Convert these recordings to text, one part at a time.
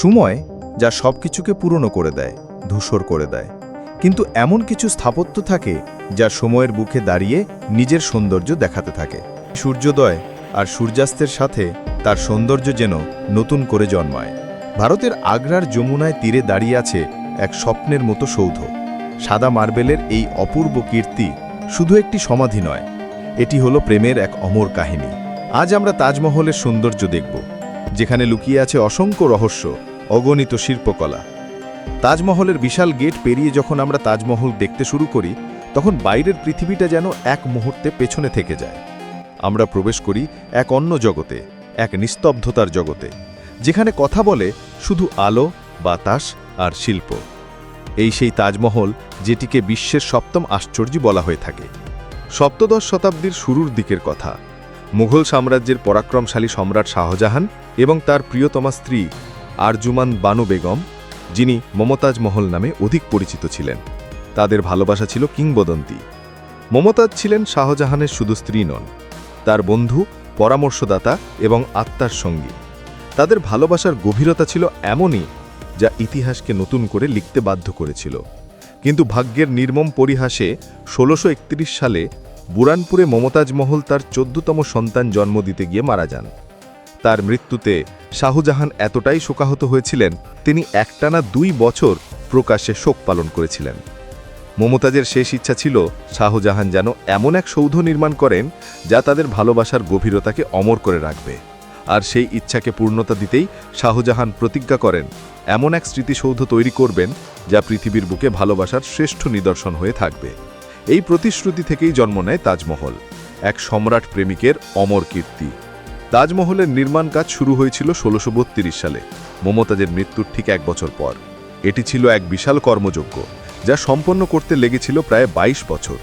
সময় যা সব কিছুকে পুরনো করে দেয়, ধূসর করে দেয়। কিন্তু এমন কিছু স্থাপত্য থাকে যা সময়ের বুকে দাঁড়িয়ে নিজের সৌন্দর্য দেখাতে থাকে। সূর্যোদয় আর সূর্যাস্তের সাথে তার সৌন্দর্য যেন নতুন করে জন্মায়। ভারতের আগ্রার যমুনায় তীরে দাঁড়িয়ে আছে এক স্বপ্নের মতো সৌধ। সাদা মার্বেলের এই অপূর্ব কীর্তি শুধু একটি সমাধি নয়, এটি হলো প্রেমের এক অমর কাহিনী। আজ আমরা তাজমহলের সৌন্দর্য দেখব, যেখানে লুকিয়ে আছে অসংখ্য রহস্য অগণিত শিল্পকলা। তাজমহলের বিশাল গেট পেরিয়ে যখন আমরা তাজমহল দেখতে শুরু করি, তখন বাইরের পৃথিবীটা যেন এক মুহূর্তে পেছনে থেকে যায়। আমরা প্রবেশ করি এক অন্য জগতে, এক নিস্তব্ধতার জগতে, যেখানে কথা বলে শুধু আলো, বাতাস আর শিল্প। এই সেই তাজমহল যেটিকে বিশ্বের সপ্তম আশ্চর্য বলা হয়ে থাকে। সপ্তদশ শতাব্দীর শুরুর দিকের কথা। মুঘল সাম্রাজ্যের পরাক্রমশালী সম্রাট শাহজাহান এবং তার প্রিয়তমা স্ত্রী আরজুমান বানু বেগম, যিনি মমতাজ মহল নামে অধিক পরিচিত ছিলেন। তাদের ভালোবাসা ছিল কিংবদন্তি। মমতাজ ছিলেন শাহজাহানের শুধু স্ত্রী নন, তার বন্ধু, পরামর্শদাতা এবং আত্মার সঙ্গী। তাদের ভালোবাসার গভীরতা ছিল এমনই যা ইতিহাসকে নতুন করে লিখতে বাধ্য করেছিল। কিন্তু ভাগ্যের নির্মম পরিহাসে ষোলোশো সালে বুরানপুরে মমতাজ মহল তার চোদ্দতম সন্তান জন্ম দিতে গিয়ে মারা যান। তার মৃত্যুতে শাহজাহান এতটাই শোকাহত হয়েছিলেন, তিনি একটানা দুই বছর প্রকাশ্যে শোক পালন করেছিলেন। মমতাজের শেষ ইচ্ছা ছিল শাহজাহান যেন এমন এক সৌধ নির্মাণ করেন যা তাদের ভালোবাসার গভীরতাকে অমর করে রাখবে। আর সেই ইচ্ছাকে পূর্ণতা দিতেই শাহজাহান প্রতিজ্ঞা করেন, এমন এক স্মৃতিসৌধ তৈরি করবেন যা পৃথিবীর বুকে ভালোবাসার শ্রেষ্ঠ নিদর্শন হয়ে থাকবে। এই প্রতিশ্রুতি থেকেই জন্ম নেয় তাজমহল, এক সম্রাট প্রেমিকের অমর কীর্তি। তাজমহলের নির্মাণ কাজ শুরু হয়েছিল ষোলোশো সালে। মমতাজের মৃত্যুর ঠিক এক বছর পর। এটি ছিল এক বিশাল কর্মযজ্ঞ যা সম্পন্ন করতে লেগেছিল প্রায় ২২ বছর।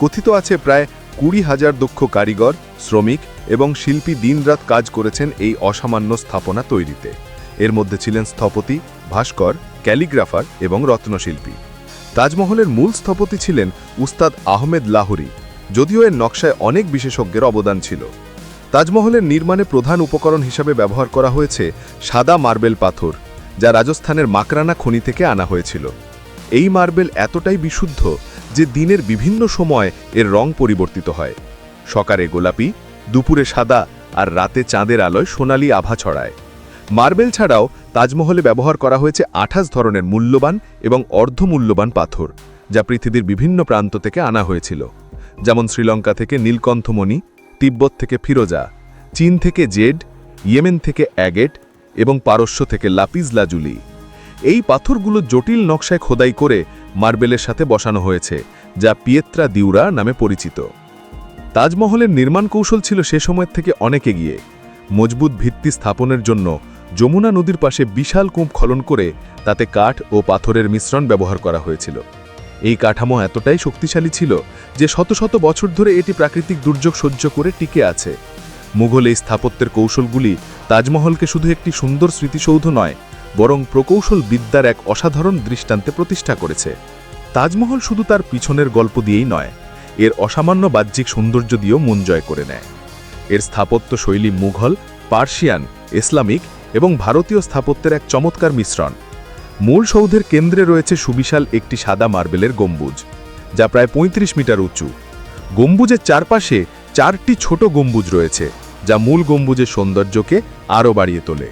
কথিত আছে প্রায় কুড়ি হাজার দক্ষ কারিগর, শ্রমিক এবং শিল্পী দিনরাত কাজ করেছেন এই অসামান্য স্থাপনা তৈরিতে। এর মধ্যে ছিলেন স্থপতি, ভাস্কর, ক্যালিগ্রাফার এবং রত্নশিল্পী। তাজমহলের মূল স্থপতি ছিলেন উস্তাদ আহমেদ লাহোরি, যদিও এর নকশায় অনেক বিশেষজ্ঞের অবদান ছিল। তাজমহলের নির্মাণে প্রধান উপকরণ হিসাবে ব্যবহার করা হয়েছে সাদা মার্বেল পাথর, যা রাজস্থানের মাকরানা খনি থেকে আনা হয়েছিল। এই মার্বেল এতটাই বিশুদ্ধ যে দিনের বিভিন্ন সময় এর রং পরিবর্তিত হয়। সকালে গোলাপি, দুপুরে সাদা আর রাতে চাঁদের আলোয় সোনালি আভা ছড়ায়। মার্বেল ছাড়াও তাজমহলে ব্যবহার করা হয়েছে আঠাশ ধরনের মূল্যবান এবং অর্ধমূল্যবান পাথর, যা পৃথিবীর বিভিন্ন প্রান্ত থেকে আনা হয়েছিল। যেমন শ্রীলঙ্কা থেকে নীলকণ্ঠমণি তিব্বত থেকে ফিরোজা, চীন থেকে জেড, ইয়েমেন থেকে অ্যাগেট এবং পারস্য থেকে লাপিজ লাজুলি। এই পাথরগুলো জটিল নকশায় খোদাই করে মার্বেলের সাথে বসানো হয়েছে, যা পিয়েত্রা দিউরা নামে পরিচিত। তাজমহলের নির্মাণ কৌশল ছিল সে সময়ের থেকে অনেক এগিয়ে। মজবুত ভিত্তি স্থাপনের জন্য যমুনা নদীর পাশে বিশাল কূপ খনন করে তাতে কাঠ ও পাথরের মিশ্রণ ব্যবহার করা হয়েছিল। এই কাঠামো এতটাই শক্তিশালী ছিল যে শত শত বছর ধরে এটি প্রাকৃতিক দুর্যোগ সহ্য করে টিকে আছে। মুঘল এই স্থাপত্যের কৌশলগুলি তাজমহলকে শুধু একটি সুন্দর স্মৃতিসৌধ নয়, বরং প্রকৌশল বিদ্যার এক অসাধারণ দৃষ্টান্তে প্রতিষ্ঠা করেছে। তাজমহল শুধু তার পিছনের গল্প দিয়েই নয়, এর অসামান্য বাহ্যিক সৌন্দর্য দিয়েও মন জয় করে নেয়। এর স্থাপত্য শৈলী মুঘল, পার্সিয়ান, ইসলামিক এবং ভারতীয় স্থাপত্যের এক চমৎকার মিশ্রণ। মূল সৌধের কেন্দ্রে রয়েছে সুবিশাল একটি সাদা মার্বেলের গম্বুজ, যা প্রায় ৩৫ মিটার উঁচু। গম্বুজের চারপাশে চারটি ছোট গম্বুজ রয়েছে, যা মূল গম্বুজের সৌন্দর্যকে আরও বাড়িয়ে তোলে।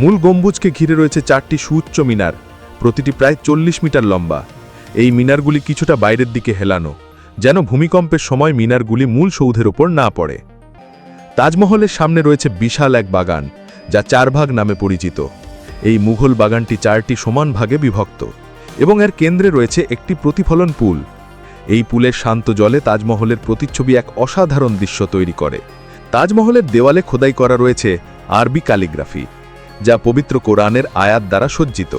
মূল গম্বুজকে ঘিরে রয়েছে চারটি সুউচ্চ মিনার, প্রতিটি প্রায় চল্লিশ মিটার লম্বা। এই মিনারগুলি কিছুটা বাইরের দিকে হেলানো, যেন ভূমিকম্পের সময় মিনারগুলি মূল সৌধের ওপর না পড়ে। তাজমহলের সামনে রয়েছে বিশাল এক বাগান, যা চার ভাগ নামে পরিচিত। এই মুঘল বাগানটি চারটি সমান ভাগে বিভক্ত এবং এর কেন্দ্রে রয়েছে একটি প্রতিফলন পুল। এই পুলের শান্ত জলে তাজমহলের প্রতিচ্ছবি এক অসাধারণ দৃশ্য তৈরি করে। তাজমহলের দেওয়ালে খোদাই করা রয়েছে আরবি ক্যালিগ্রাফি, যা পবিত্র কোরআনের আয়াত দ্বারা সজ্জিত।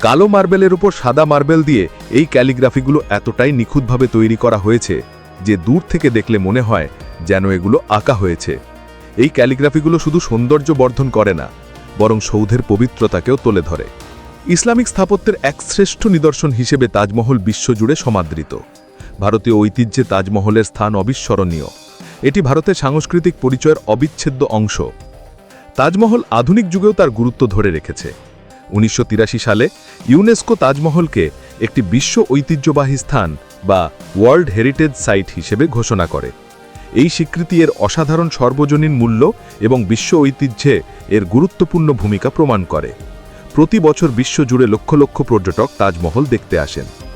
কালো মার্বেলের উপর সাদা মার্বেল দিয়ে এই ক্যালিগ্রাফিগুলো এতটাই নিখুঁতভাবে তৈরি করা হয়েছে যে দূর থেকে দেখলে মনে হয় যেন এগুলো আঁকা হয়েছে। এই ক্যালিগ্রাফিগুলো শুধু সৌন্দর্য বর্ধন করে না বরং সৌধের পবিত্রতাকেও তুলে ধরে। ইসলামিক স্থাপত্যের এক শ্রেষ্ঠ নিদর্শন হিসেবে তাজমহল বিশ্বজুড়ে সমাদৃত। ভারতীয় ঐতিহ্যে তাজমহলের স্থান অবিস্মরণীয়। এটি ভারতের সাংস্কৃতিক পরিচয়ের অবিচ্ছেদ্য অংশ। তাজমহল আধুনিক যুগেও তার গুরুত্ব ধরে রেখেছে। উনিশশো তিরাশি সালে ইউনেস্কো তাজমহলকে একটি বিশ্ব ঐতিহ্যবাহী স্থান বা ওয়ার্ল্ড হেরিটেজ সাইট হিসেবে ঘোষণা করে। এই স্বীকৃতি এর অসাধারণ সর্বজনীন মূল্য এবং বিশ্ব ঐতিহ্যে এর গুরুত্বপূর্ণ ভূমিকা প্রমাণ করে। প্রতি বছর বিশ্বজুড়ে লক্ষ লক্ষ পর্যটক তাজমহল দেখতে আসেন।